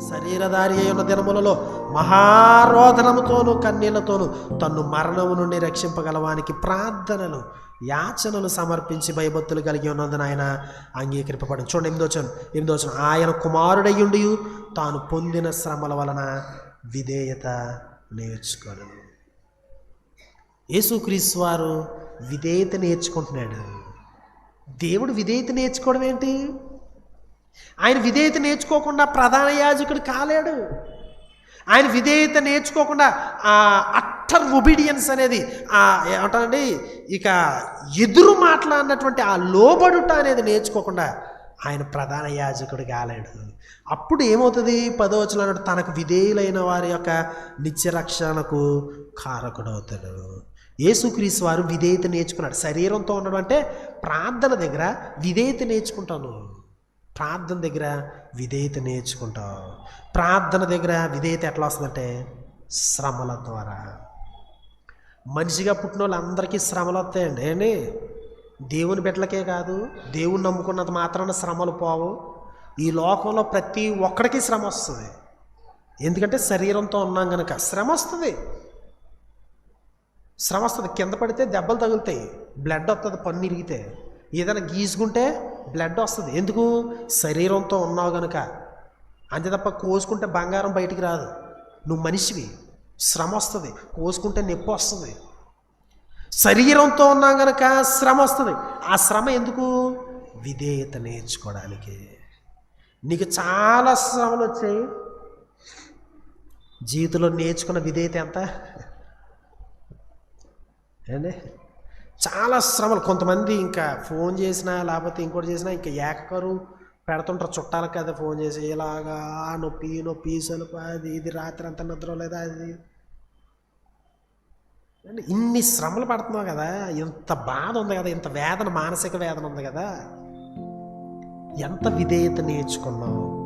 శరీరధారి అయి ఉన్న దినములలో మహారోధనముతోనూ కన్నీళ్ళతోనూ తన్ను మరణము నుండి రక్షింపగలవానికి ప్రార్థనలు యాచనలు సమర్పించి భయభక్తులు కలిగి ఉన్నందున ఆయన అంగీకరింపబడి చూడండి ఎనిమిదోచనం ఎనిమిదోచనం ఆయన కుమారుడయ్యుండి తాను పొందిన శ్రమల వలన విధేయత నేర్చుకోను. యేసుక్రీస్తు వారు విధేయత నేర్చుకుంటున్నాడు. దేవుడు విధేయత నేర్చుకోవడం ఏంటి? ఆయన విధేయత నేర్చుకోకుండా ప్రధాన యాజకుడు కాలేడు. ఆయన విధేయత నేర్చుకోకుండా ఆ అట్టర్ ఒబీడియన్స్ అనేది ఆ ఏమంటారండి ఇక ఎదురు మాట్లాడినటువంటి ఆ లోబడుట అనేది నేర్చుకోకుండా ఆయన ప్రధాన యాజకుడు కాలేడు. అప్పుడు ఏమవుతుంది? పదవచనం అన్నట్టు తనకు విధేయులైన వారి యొక్క నిత్యరక్షణకు కారకుడవుతాడు. యేసుక్రీస్తు వారు విధేయత నేర్చుకున్నాడు. శరీరంతో ఉండడం అంటే ప్రార్థన దగ్గర విధేయత నేర్చుకుంటాను. ప్రార్థన దగ్గర విధేయత నేర్చుకుంటావు ప్రార్థన దగ్గర విధేయత ఎట్లా వస్తుందంటే శ్రమల ద్వారా. మనిషిగా పుట్టిన వాళ్ళందరికీ శ్రమలు వస్తాయండి. ఏండి దేవుని బిడ్డలకే కాదు దేవుని నమ్ముకున్నంత మాత్రాన శ్రమలు పోవు. ఈ లోకంలో ప్రతి ఒక్కడికి శ్రమ వస్తుంది. ఎందుకంటే శరీరంతో ఉన్నాం కనుక శ్రమ వస్తుంది. శ్రమ వస్తుంది. కింద పడితే దెబ్బలు తగులుతాయి. బ్లడ్ వస్తుంది పన్ను ఇరిగితే. ఏదైనా గీసుకుంటే బ్లడ్ వస్తుంది. ఎందుకు? శరీరంతో ఉన్నావు గనుక. అంతే తప్ప కోసుకుంటే బంగారం బయటికి రాదు. నువ్వు మనిషివి. శ్రమ వస్తుంది. కోసుకుంటే నొప్పి వస్తుంది. శరీరంతో ఉన్నాం గనక శ్రమ వస్తుంది. ఆ శ్రమ ఎందుకు? విధేయత నేర్చుకోవడానికి. నీకు చాలా శ్రమలు వచ్చాయి. జీవితంలో నేర్చుకున్న విధేయత ఎంత? ఏండి చాలా శ్రమలు. కొంతమంది ఇంకా ఫోన్ చేసినా లేకపోతే ఇంకోటి చేసినా ఇంకా ఏకకరు పెడుతుంటారు చుట్టాల కదా ఫోన్ చేసి ఇలాగా ఆ నొప్పి ఈ నొప్పి సలుపు అది ఇది రాత్రి అంత నిద్ర లేదా అది అంటే ఇన్ని శ్రమలు పడుతున్నావు కదా ఇంత బాధ ఉంది కదా ఇంత వేదన మానసిక వేదన ఉంది కదా ఎంత విధేయత నేర్చుకున్నావు?